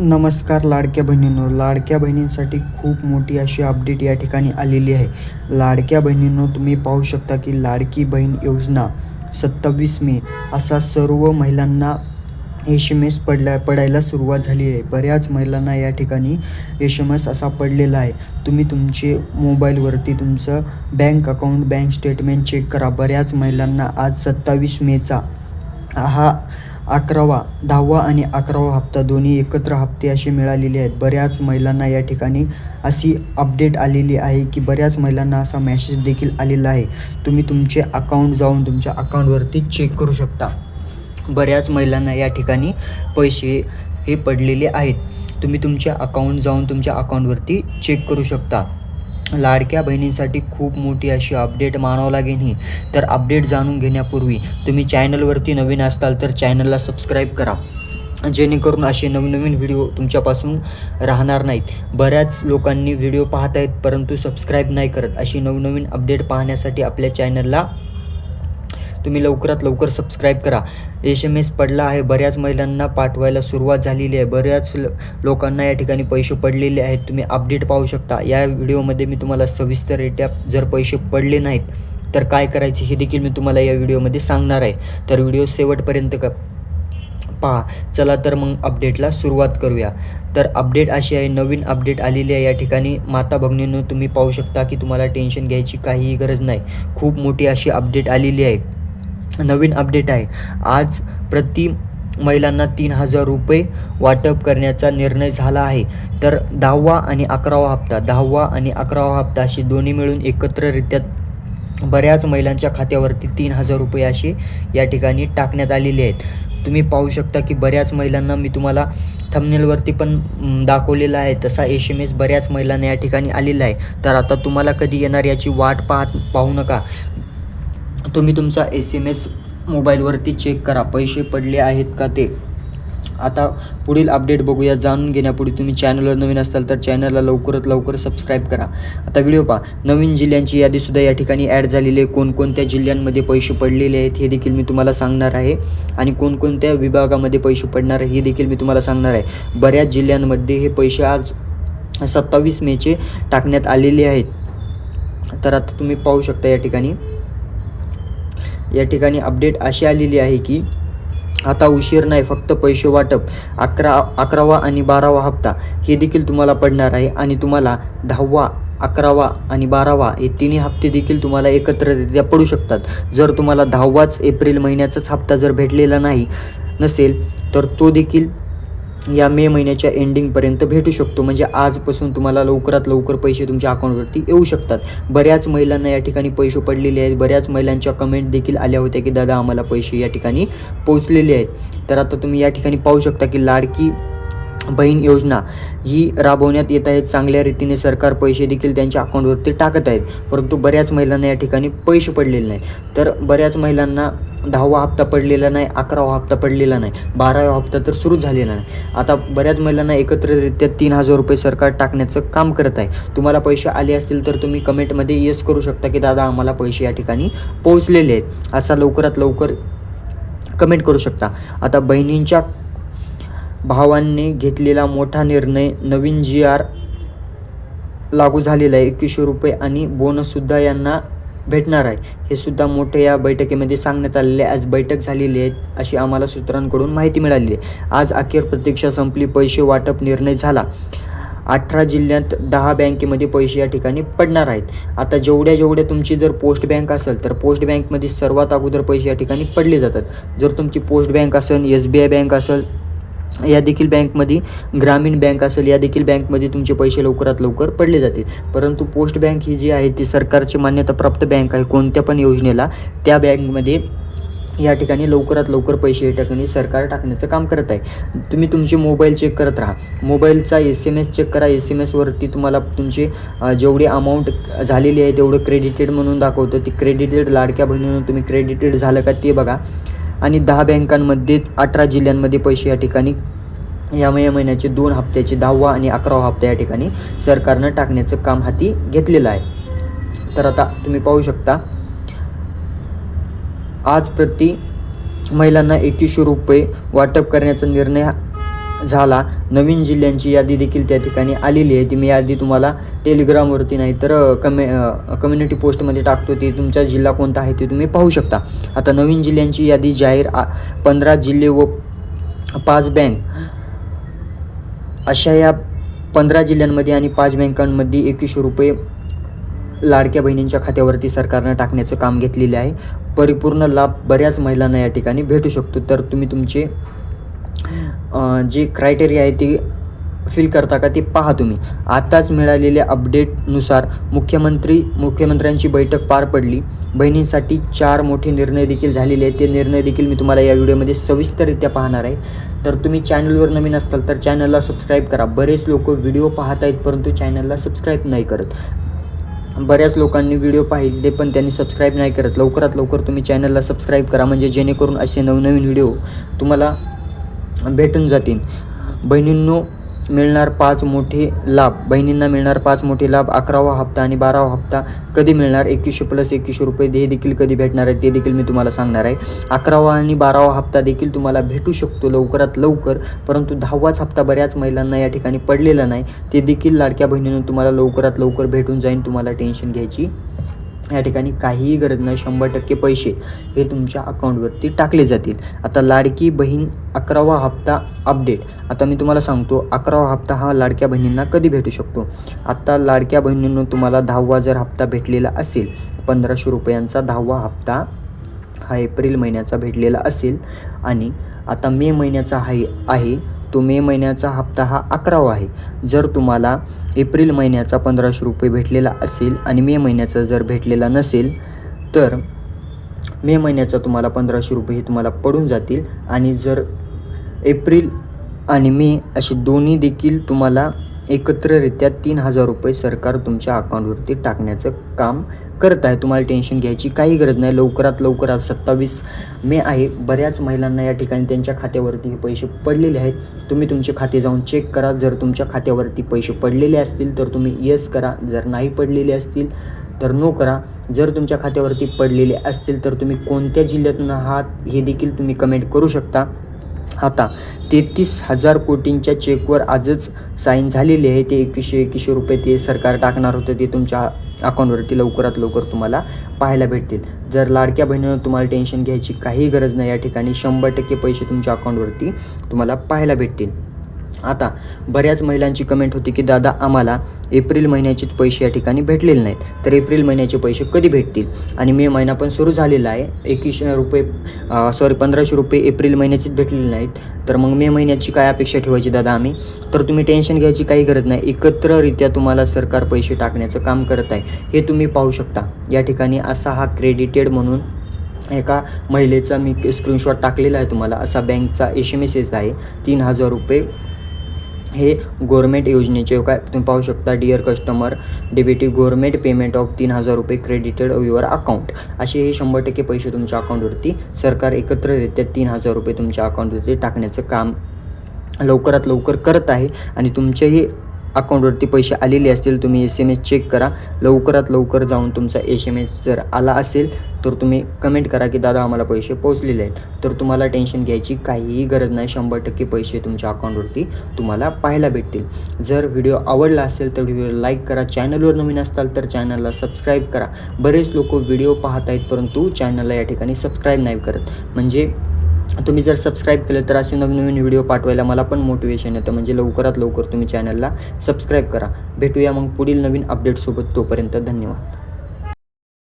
नमस्कार लाडक्या बहिणींनो. लाडक्या बहिणींसाठी खूप मोठी अशी अपडेट या ठिकाणी आलेली आहे. लाडक्या बहिणींनो तुम्ही पाहू शकता की लाडकी बहीण योजना सत्तावीस मे असा सर्व महिलांना एस एम एस पडला पडायला सुरुवात झाली आहे. बऱ्याच महिलांना या ठिकाणी एस एम एस असा पडलेला आहे. तुम्ही तुमचे मोबाईलवरती तुमचं bank account bank statement check करा. बऱ्याच महिलांना आज सत्तावीस मेचा हा अकरावा दहावा आणि अकरावा हप्ता दोन्ही एकत्र हप्ते असे मिळालेले आहेत. बऱ्याच महिलांना या ठिकाणी अशी अपडेट आलेली आहे की बऱ्याच महिलांना असा मॅसेज देखील आलेला आहे. तुम्ही तुमचे अकाउंट जाऊन तुमच्या अकाउंटवरती चेक करू शकता. बऱ्याच महिलांना या ठिकाणी पैसे हे पडलेले आहेत. तुम्ही तुमच्या अकाउंट जाऊन तुमच्या अकाउंटवरती चेक करू शकता. लाडक्या बहिणींसाठी खूप मोठी अशी अपडेट मानावं लागेल ही. तर अपडेट जाणून घेण्यापूर्वी तुम्ही चॅनलवरती नवीन असताल तर चॅनलला सबस्क्राईब करा. जेणेकरून असे नवीन नवीन व्हिडिओ तुमच्यापासून राहणार नाहीत. बऱ्याच लोकांनी व्हिडिओ पाहत आहेत परंतु सबस्क्राईब नाही करत. अशी नवनवीन अपडेट पाहण्यासाठी आपल्या चॅनलला तुम्ही लवकरात लवकर सबस्क्राईब करा. एस एम एस पडला आहे. बऱ्याच महिलांना पाठवायला सुरुवात झालेली आहे. बऱ्याच ल लोकांना या ठिकाणी पैसे पडलेले आहेत. तुम्ही अपडेट पाहू शकता. या व्हिडिओमध्ये मी तुम्हाला सविस्तररित्या जर पैसे पडले नाहीत तर काय करायचे हे देखील मी तुम्हाला या व्हिडिओमध्ये सांगणार आहे. तर व्हिडिओ शेवटपर्यंत क पहा. चला तर मग अपडेटला सुरुवात करूया. तर अपडेट अशी आहे. नवीन अपडेट आलेली आहे या ठिकाणी. माता भगिनींनो तुम्ही पाहू शकता की तुम्हाला टेन्शन घ्यायची काहीही गरज नाही. खूप मोठी अशी अपडेट आलेली आहे. नवीन अपडेट आहे. आज प्रति महिलांना तीन हजार रुपये वाटप करण्याचा निर्णय झाला आहे. तर दहावा आणि अकरावा हप्ता दहावा आणि अकरावा हप्ता अशी दोन्ही मिळून एकत्ररित्या बऱ्याच महिलांच्या खात्यावरती तीन हजार रुपये असे या ठिकाणी टाकण्यात आलेले आहेत. तुम्ही पाहू शकता की बऱ्याच महिलांना मी तुम्हाला थमनेलवरती पण दाखवलेला आहे. तसा एस एम एस बऱ्याच महिलांना या ठिकाणी आलेला आहे. तर आता तुम्हाला कधी येणार याची वाट पाहत पाहू नका. तुम्ही तुमचा एस एम एस मोबाईलवरती चेक करा. पैसे पडले आहेत का ते? आता पुढील अपडेट बघूया. जाणून घेण्यापूर्वी तुम्ही चॅनलवर नवीन असाल तर चॅनलला लवकरात लवकर सबस्क्राईब करा. आता व्हिडिओ पहा. नवीन जिल्ह्यांची यादीसुद्धा या ठिकाणी ॲड झालेली आहे. कोणकोणत्या जिल्ह्यांमध्ये पैसे पडलेले आहेत हे देखील मी तुम्हाला सांगणार आहे. आणि कोणकोणत्या विभागामध्ये पैसे पडणार आहे हे देखील मी तुम्हाला सांगणार आहे. बऱ्याच जिल्ह्यांमध्ये हे पैसे आज सत्तावीस मेचे टाकण्यात आलेले आहेत. तर आता तुम्ही पाहू शकता या ठिकाणी. या ठिकाणी अपडेट अशी आलेली आहे की आता उशीर नाही फक्त पैसे वाटप अकरा अकरावा आणि बारावा हप्ता हे देखील तुम्हाला पडणार आहे आणि तुम्हाला दहावा अकरावा आणि बारावा हे तिन्ही हप्ते देखील तुम्हाला एकत्ररित्या पडू शकतात. जर तुम्हाला दहावाच एप्रिल महिन्याचाच हप्ता जर भेटलेला नाही नसेल तर तो देखील या मे महिन्याच्या एंडिंगपर्यंत भेटू शकतो. म्हणजे आजपासून तुम्हाला लवकरात लवकर पैसे तुमच्या अकाउंटवरती येऊ शकतात. बऱ्याच महिलांना या ठिकाणी पैसे पडलेले आहेत. बऱ्याच महिलांच्या कमेंट देखील आल्या होत्या की दादा आम्हाला पैसे या ठिकाणी पोचलेले आहेत. तर आता तुम्ही या ठिकाणी पाहू शकता की लाडकी बहीण योजना ही राबवण्यात येत आहेत. चांगल्या रीतीने सरकार पैसे देखील त्यांच्या अकाउंटवरती टाकत आहेत. परंतु बऱ्याच महिलांना या ठिकाणी पैसे पडलेले नाहीत. तर बऱ्याच महिलांना दहावा हप्ता पडलेला नाही अकरावा हप्ता पडलेला नाही बारावा हप्ता तर सुरू झालेला नाही. आता बऱ्याच महिलांना एकत्रितरित्या तीन हजार रुपये सरकार टाकण्याचं काम करत आहे. तुम्हाला पैसे आले असतील तर तुम्ही कमेंटमध्ये येस करू शकता की दादा आम्हाला पैसे या ठिकाणी पोहोचलेले आहेत. असा लवकरात लवकर कमेंट करू शकता. आता बहिणींच्या भावांनी घेतलेला मोठा निर्णय नवीन जी आर लागू झालेला आहे. एकवीसशे रुपये आणि बोनससुद्धा यांना भेटणार आहे. हे सुद्धा मोठे या बैठकीमध्ये सांगण्यात आलेले आहे. आज बैठक झालेली आहे अशी आम्हाला सूत्रांकडून माहिती मिळाली आहे. आज अखेर प्रतीक्षा संपली पैसे वाटप निर्णय झाला. अठरा जिल्ह्यात दहा बँकेमध्ये पैसे या ठिकाणी पडणार आहेत. आता जेवढ्या जेवढ्या तुमची जर पोस्ट बँक असेल तर पोस्ट बँकमध्ये सर्वात अगोदर पैसे या ठिकाणी पडले जातात. जर तुमची पोस्ट बँक असेल एस बी आय बँक असेल या देखील बँकमध्ये ग्रामीण बँक असेल या देखील बँकमध्ये तुमचे पैसे लवकरात लवकर पडले जातील. परंतु पोस्ट बँक ही जी आहे ती सरकारची मान्यताप्राप्त बँक आहे कोणत्या पण योजनेला त्या बँकमध्ये या ठिकाणी लवकरात लवकर पैसे या ठिकाणी सरकार टाकण्याचं काम करत आहे. तुम्ही तुमचे मोबाईल चेक करत राहा. मोबाईलचा एस एम एस चेक करा. एस एम एसवरती तुम्हाला तुमचे जेवढी जेवढे अमाऊंट झालेली आहे तेवढं क्रेडिटेड म्हणून दाखवतं. ती क्रेडिटेड लाडक्या बहिणीनं तुम्ही क्रेडिटेड झालं का ते बघा. आणि दहा बँकांमध्ये अठरा जिल्ह्यांमध्ये पैसे या ठिकाणी या मे महिन्याचे दोन हप्त्याचे दहावा आणि अकरावा हप्ता या ठिकाणी सरकारनं टाकण्याचं काम हाती घेतलेलं आहे. तर आता तुम्ही पाहू शकता आज प्रति महिलांना एकवीसशे रुपये वाटप करण्याचा निर्णय झाला. नवीन जिल्ह्यांची यादी देखील त्या ठिकाणी आलेली आहे. ती मी यादी तुम्हाला टेलिग्रामवरती नाही तर कमे कम्युनिटी पोस्टमध्ये टाकतो. ते तुमचा जिल्हा कोणता आहे ते तुम्ही पाहू शकता. आता नवीन जिल्ह्यांची यादी जाहीर पंधरा जिल्हे व पाच बँक अशा या पंधरा जिल्ह्यांमध्ये आणि पाच बँकांमध्ये एकवीसशे रुपये लाडक्या बहिणींच्या खात्यावरती सरकारनं टाकण्याचं काम घेतलेले आहे. परिपूर्ण लाभ बऱ्याच महिलांना या ठिकाणी भेटू शकतो. तर तुम्ही तुमचे जी क्रायटेरिया आहे ते फिल करता का ते पहा तुम्ही. आताच मिळालेल्या अपडेटनुसार मुख्यमंत्री मुख्यमंत्र्यांची बैठक पार पडली. बहिणींसाठी चार मोठे निर्णय देखील झालेले आहेत. ते निर्णय देखील मी तुम्हाला या व्हिडिओमध्ये सविस्तररित्या पाहणार आहे. तर तुम्ही चॅनलवर नवीन असाल तर चॅनलला सबस्क्राईब करा. बरेच लोक व्हिडिओ पाहत आहेत परंतु चॅनलला सबस्क्राईब नाही करत. बऱ्याच लोकांनी व्हिडिओ पाहिले पण त्यांनी सबस्क्राईब नाही करत. लवकरात लवकर तुम्ही चॅनलला सबस्क्राईब करा. म्हणजे जेणेकरून असे नवनवीन व्हिडिओ तुम्हाला भेटून जातील. बहिणींनो मिळणार पाच मोठे लाभ. बहिणींना मिळणार पाच मोठे लाभ. अकरावा हप्ता आणि बारावा हप्ता कधी मिळणार? एकवीसशे प्लस एकवीसशे रुपये हे देखील कधी भेटणार आहे ते देखील मी तुम्हाला सांगणार आहे. अकरावा आणि बारावा हप्ता देखील तुम्हाला भेटू शकतो लवकरात लवकर परंतु दहावाच हप्ता बऱ्याच महिलांना या ठिकाणी पडलेला नाही. ते देखील लाडक्या बहिणीनं तुम्हाला लवकरात लवकर भेटून जाईन तुम्हाला टेन्शन घ्यायची या ठिकाणी काहीही गरज नाही. शंभर टक्के पैसे हे तुमच्या अकाउंटवरती टाकले जातील. आता लाडकी बहीण अकरावा हप्ता अपडेट आता मी तुम्हाला सांगतो अकरावा हप्ता हा लाडक्या बहिणींना कधी भेटू शकतो? आता लाडक्या बहिणींना तुम्हाला दहावा जर हप्ता भेटलेला असेल पंधराशे रुपयांचा दहावा हप्ता हा एप्रिल महिन्याचा भेटलेला असेल. आणि आता मे महिन्याचा आहे आहे. तो मे महिन्याचा हप्ता हा अकरावा आहे. जर तुम्हाला एप्रिल महिन्याचा पंधराशे रुपये भेटलेला असेल आणि मे महिन्याचा जर भेटलेला नसेल तर मे महिन्याचा तुम्हाला पंधराशे रुपये हे तुम्हाला पडून जातील. आणि जर एप्रिल आणि मे असे दोन्ही देखील तुम्हाला एकत्ररित्या तीन हजार रुपये सरकार तुमच्या अकाउंटवरती टाकण्याचं काम करत आहे तुम्हाला टेन्शन घ्यायची काही गरज नाही. लवकरात लवकर आज सत्तावीस मे आहे. बऱ्याच महिलांना या ठिकाणी त्यांच्या खात्यावरती हे पैसे पडलेले आहेत. तुम्ही तुमचे खाते जाऊन चेक करा. जर तुमच्या खात्यावरती पैसे पडलेले असतील तर तुम्ही येस करा. जर नाही पडलेले असतील तर नो करा. जर तुमच्या खात्यावरती पडलेले असतील तर तुम्ही कोणत्या जिल्ह्यातून आहात हे देखील तुम्ही कमेंट करू शकता. आता तेहतीस हजार कोटींच्या चेकवर आजच साईन झालेली आहे. ते एकवीसशे एकवीसशे रुपये ते सरकार टाकणार होतं. ते तुमच्या अकाउंटवरती लवकरात लवकर तुम्हाला पाहायला भेटतील. जर लाडक्या बहिणीनं तुम्हाला टेन्शन घ्यायची काही गरज नाही या ठिकाणी शंभर टक्के पैसे तुमच्या अकाउंटवरती तुम्हाला पाहायला भेटतील. आता बऱ्याच महिलांची कमेंट होती की दादा आम्हाला एप्रिल महिन्याचे पैसे या ठिकाणी भेटलेले नाहीत. तर एप्रिल महिन्याचे पैसे कधी भेटतील? आणि मे महिना पण सुरू झालेला आहे. एकवीसशे रुपये सॉरी पंधराशे रुपये एप्रिल महिन्याचेच भेटलेले नाहीत. तर मग मे महिन्याची काय अपेक्षा ठेवायची दादा आम्ही? तर तुम्ही टेन्शन घ्यायची काही गरज नाही. एकत्ररित्या तुम्हाला सरकार पैसे टाकण्याचं काम करत आहे. हे तुम्ही पाहू शकता. या ठिकाणी असा हा क्रेडिटेड म्हणून एका महिलेचा मी स्क्रीनशॉट टाकलेला आहे तुम्हाला. असा बँकचा एस एम एस एस आहे. तीन हजार रुपये हे गोरमेट योजनेचे काय तुम्ही पाहू शकता डिअर कस्टमर डेबिटी गोरमेट पेमेंट ऑफ तीन हजार रुपये क्रेडिटेड युअर अकाउंट असे हे शंभर टक्के पैसे तुमच्या अकाउंटवरती सरकार एकत्ररित्या तीन हजार रुपये तुमच्या अकाउंटवरती टाकण्याचं काम लवकरात लवकर करत आहे आणि तुमचेही अकाउंटवरती पैसे आलेले असतील तुम्ही एस एम एस चेक करा. लवकरात लवकर जाऊन तुमचा एस एम एस जर आला असेल तर तुम्ही कमेंट करा की दादा आम्हाला पैसे पोहोचलेले आहेत. तर तुम्हाला टेन्शन घ्यायची काहीही गरज नाही. शंभर टक्के पैसे तुमच्या अकाउंटवरती तुम्हाला पाहायला भेटतील. जर व्हिडिओ आवडला असेल तर व्हिडिओ लाईक करा. चॅनलवर नवीन असाल तर चॅनलला सबस्क्राईब करा. बरेच लोक व्हिडिओ पाहत आहेत परंतु चॅनलला या ठिकाणी सबस्क्राईब नाही करत. म्हणजे तुम्ही जर सबस्क्राईब केलं तर असे नवनवीन व्हिडिओ पाठवायला मला पण मोटिवेशन येतं. म्हणजे लवकरात लवकर तुम्ही चॅनलला सबस्क्राईब करा. भेटूया मग पुढील नवीन अपडेटसोबत तोपर्यंत धन्यवाद.